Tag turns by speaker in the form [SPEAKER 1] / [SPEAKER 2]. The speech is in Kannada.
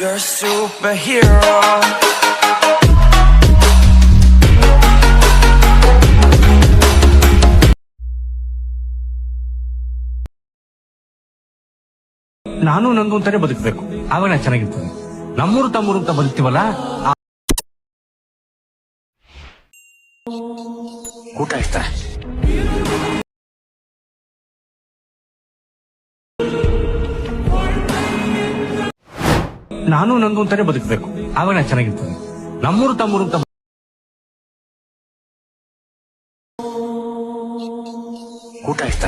[SPEAKER 1] You're a superhero.
[SPEAKER 2] ನಾನು ನಂದು ಅಂತಾನೆ ಬದುಕಬೇಕು. ಆಗ ನಾನು ಚೆನ್ನಾಗಿರ್ತೀನಿ. ನಮ್ಮೂರು ತಮ್ಮೂರು ಅಂತ ಬದುಕ್ತೀವಲ್ಲ? ಆ- ಊಟ ಇಷ್ಟ ನಾನು ನಂದು ಅಂತಾನೆ ಬದುಕಬೇಕು. ಆವಾಗ ನಾ ಚೆನ್ನಾಗಿರ್ತೀನಿ. ನಮ್ಮೂರು ತಮ್ಮೂರು ಅಂತ ಊಟ ಇಷ್ಟ